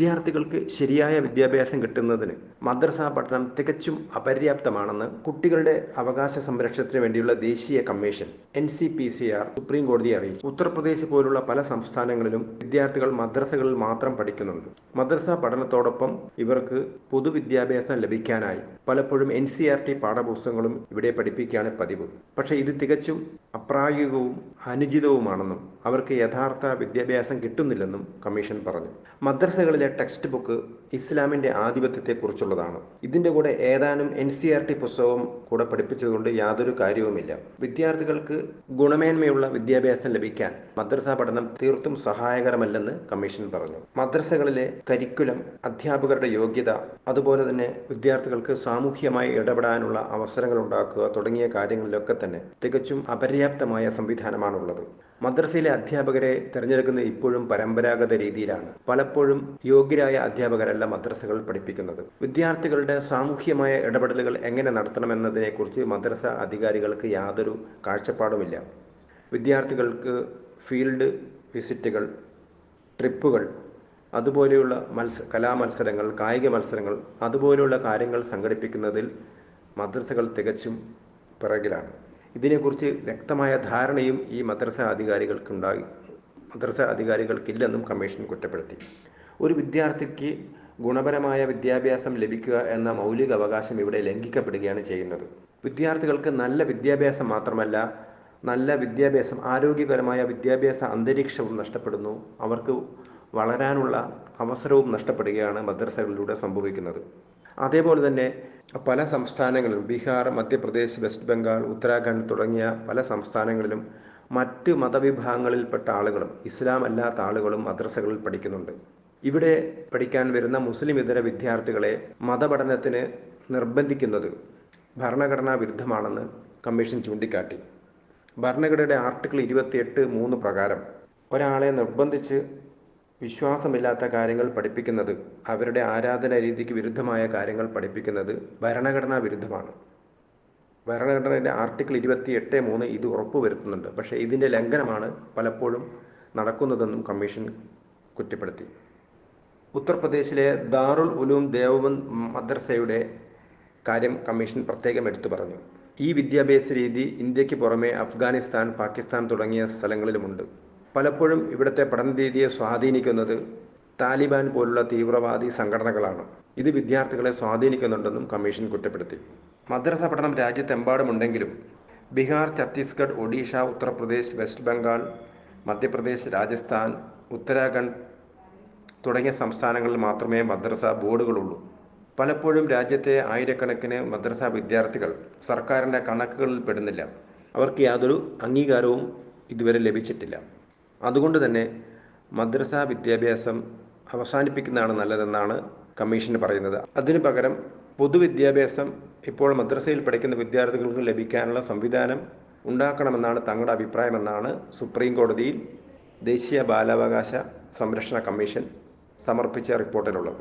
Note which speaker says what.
Speaker 1: വിദ്യാർത്ഥികൾക്ക് ശരിയായ വിദ്യാഭ്യാസം കിട്ടുന്നതിന് മദ്രസ പഠനം തികച്ചും അപര്യാപ്തമാണെന്ന് കുട്ടികളുടെ അവകാശ സംരക്ഷണത്തിന് വേണ്ടിയുള്ള ദേശീയ commission N C P C R supreme കോടതിയെ അറിയിച്ചു. ഉത്തർപ്രദേശ് പോലുള്ള പല സംസ്ഥാനങ്ങളിലും വിദ്യാർത്ഥികൾ മദ്രസകളിൽ മാത്രം പഠിക്കുന്നുണ്ട്. മദ്രസ പഠനത്തോടൊപ്പം ഇവർക്ക് പൊതുവിദ്യാഭ്യാസം ലഭിക്കാനായി പലപ്പോഴും എൻ സി ആർ ടി പാഠപുസ്തകങ്ങളും ഇവിടെ പഠിപ്പിക്കുകയാണ് പതിവ്. പക്ഷേ ഇത് തികച്ചും അപ്രായോഗികവും അനുചിതവുമാണെന്നും അവർക്ക് യഥാർത്ഥ വിദ്യാഭ്യാസം കിട്ടുന്നില്ലെന്നും കമ്മീഷൻ പറഞ്ഞു. മദ്രസകളിലെ ടെക്സ്റ്റ് ബുക്ക് ഇസ്ലാമിന്റെ ആധിപത്യത്തെക്കുറിച്ചുള്ളതാണ്. ഇതിന്റെ കൂടെ ഏതാനും എൻ സി ആർ ടി പുസ്തകവും കൂടെ പഠിപ്പിച്ചതുകൊണ്ട് യാതൊരു കാര്യവുമില്ല. വിദ്യാർത്ഥികൾക്ക് ഗുണമേന്മയുള്ള വിദ്യാഭ്യാസം ലഭിക്കാൻ മദ്രസ പഠനം തീർത്തും സഹായകരമല്ലെന്ന് കമ്മീഷൻ പറഞ്ഞു. മദ്രസകളിലെ കരിക്കുലം അധ്യാപകരുടെ യോഗ്യത അതുപോലെ തന്നെ വിദ്യാർത്ഥികൾക്ക് സാമൂഹ്യമായി ഇടപെടാനുള്ള അവസരങ്ങൾ ഉണ്ടാക്കുക തുടങ്ങിയ കാര്യങ്ങളിലൊക്കെ തന്നെ തികച്ചും അപര്യാപ്തമായ സംവിധാനമാണുള്ളത്. മദ്രസയിലെ അധ്യാപകരെ തിരഞ്ഞെടുക്കുന്നത് ഇപ്പോഴും പരമ്പരാഗത രീതിയിലാണ് പലപ്പോഴും യോഗ്യരായ അധ്യാപകരല്ല മദ്രസകൾ പഠിപ്പിക്കുന്നത്. വിദ്യാർത്ഥികളുടെ സാമൂഹ്യമായ ഇടപെടലുകൾ എങ്ങനെ നടത്തണമെന്നതിനെക്കുറിച്ച് മദ്രസ അധികാരികൾക്ക് യാതൊരു കാഴ്ചപ്പാടുമില്ല. വിദ്യാർത്ഥികൾക്ക് ഫീൽഡ് വിസിറ്റുകൾ ട്രിപ്പുകൾ അതുപോലെയുള്ള മത്സ കലാമത്സരങ്ങൾ കായിക മത്സരങ്ങൾ അതുപോലെയുള്ള കാര്യങ്ങൾ സംഘടിപ്പിക്കുന്നതിൽ മദ്രസകൾ തികച്ചും പിറകിലാണ്. ഇതിനെക്കുറിച്ച് വ്യക്തമായ ധാരണയും ഈ മദ്രസ അധികാരികൾക്കുണ്ടായി. മദ്രസ അധികാരികൾക്കില്ലെന്നും കമ്മീഷൻ കുറ്റപ്പെടുത്തി. ഒരു വിദ്യാർത്ഥിക്ക് ഗുണപരമായ വിദ്യാഭ്യാസം ലഭിക്കുക എന്ന മൗലിക അവകാശം ഇവിടെ ലംഘിക്കപ്പെടുകയാണ് ചെയ്യുന്നത്. വിദ്യാർത്ഥികൾക്ക് നല്ല വിദ്യാഭ്യാസം മാത്രമല്ല നല്ല വിദ്യാഭ്യാസം ആരോഗ്യകരമായ വിദ്യാഭ്യാസ അന്തരീക്ഷവും നഷ്ടപ്പെടുന്നു. അവർക്ക് വളരാനുള്ള അവസരവും നഷ്ടപ്പെടുകയാണ് മദ്രസകളിലൂടെ സംഭവിക്കുന്നത്. അതേപോലെ തന്നെ പല സംസ്ഥാനങ്ങളിലും ബീഹാർ മധ്യപ്രദേശ് വെസ്റ്റ് ബംഗാൾ ഉത്തരാഖണ്ഡ് തുടങ്ങിയ പല സംസ്ഥാനങ്ങളിലും മറ്റ് മതവിഭാഗങ്ങളിൽപ്പെട്ട ആളുകളും ഇസ്ലാം അല്ലാത്ത ആളുകളും മദ്രസകളിൽ പഠിക്കുന്നുണ്ട്. ഇവിടെ പഠിക്കാൻ വരുന്ന മുസ്ലിം ഇതര വിദ്യാർത്ഥികളെ മതപഠനത്തിന് നിർബന്ധിക്കുന്നത് ഭരണഘടനാ വിരുദ്ധമാണെന്ന് കമ്മീഷൻ ചൂണ്ടിക്കാട്ടി. ഭരണഘടനയുടെ ആർട്ടിക്കിൾ ഇരുപത്തിയെട്ട് മൂന്ന് പ്രകാരം ഒരാളെ നിർബന്ധിച്ച് വിശ്വാസമില്ലാത്ത കാര്യങ്ങൾ പഠിപ്പിക്കുന്നത് അവരുടെ ആരാധന രീതിക്ക് വിരുദ്ധമായ കാര്യങ്ങൾ പഠിപ്പിക്കുന്നത് ഭരണഘടനാ വിരുദ്ധമാണ്. ഭരണഘടനയുടെ ആർട്ടിക്കിൾ ഇരുപത്തി എട്ട് മൂന്ന് ഇത് ഉറപ്പുവരുത്തുന്നുണ്ട്. പക്ഷേ ഇതിന്റെ ലംഘനമാണ് പലപ്പോഴും നടക്കുന്നതെന്നും കമ്മീഷൻ കുറ്റപ്പെടുത്തി. ഉത്തർപ്രദേശിലെ ദാറുൽ ഉലൂം ദേവബന്ദ് മദ്രസയുടെ കാര്യം കമ്മീഷൻ പ്രത്യേകം എടുത്തു പറഞ്ഞു. ഈ വിദ്യാഭ്യാസ രീതി ഇന്ത്യയ്ക്ക് പുറമെ അഫ്ഗാനിസ്ഥാൻ പാകിസ്ഥാൻ തുടങ്ങിയ സ്ഥലങ്ങളിലുമുണ്ട്. പലപ്പോഴും ഇവിടുത്തെ പഠന രീതിയെ സ്വാധീനിക്കുന്നത് താലിബാൻ പോലുള്ള തീവ്രവാദി സംഘടനകളാണ്. ഇത് വിദ്യാർത്ഥികളെ സ്വാധീനിക്കുന്നുണ്ടെന്നും കമ്മീഷൻ കുറ്റപ്പെടുത്തി. മദ്രസ പഠനം രാജ്യത്തെമ്പാടുമുണ്ടെങ്കിലും ബീഹാർ ഛത്തീസ്ഗഡ് ഒഡീഷ ഉത്തർപ്രദേശ് വെസ്റ്റ് ബംഗാൾ മധ്യപ്രദേശ് രാജസ്ഥാൻ ഉത്തരാഖണ്ഡ് തുടങ്ങിയ സംസ്ഥാനങ്ങളിൽ മാത്രമേ മദ്രസ ബോർഡുകളുള്ളൂ. പലപ്പോഴും രാജ്യത്തെ ആയിരക്കണക്കിന് മദ്രസ വിദ്യാർത്ഥികൾ സർക്കാരിന്റെ കണക്കുകളിൽ പെടുന്നില്ല അവർക്ക് യാതൊരു അംഗീകാരവും ഇതുവരെ ലഭിച്ചിട്ടില്ല. അതുകൊണ്ട് തന്നെ മദ്രസ വിദ്യാഭ്യാസം അവസാനിപ്പിക്കുന്നതാണ് നല്ലതെന്നാണ് കമ്മീഷൻ പറയുന്നത്. അതിനു പകരം പൊതുവിദ്യാഭ്യാസം ഇപ്പോൾ മദ്രസയിൽ പഠിക്കുന്ന വിദ്യാർത്ഥികൾക്ക് ലഭിക്കാനുള്ള സംവിധാനം ഉണ്ടാക്കണമെന്നാണ് തങ്ങളുടെ അഭിപ്രായമെന്നാണ് സുപ്രീം കോടതിയിൽ ദേശീയ ബാലാവകാശ സംരക്ഷണ കമ്മീഷൻ സമർപ്പിച്ച റിപ്പോർട്ടിലുള്ളത്.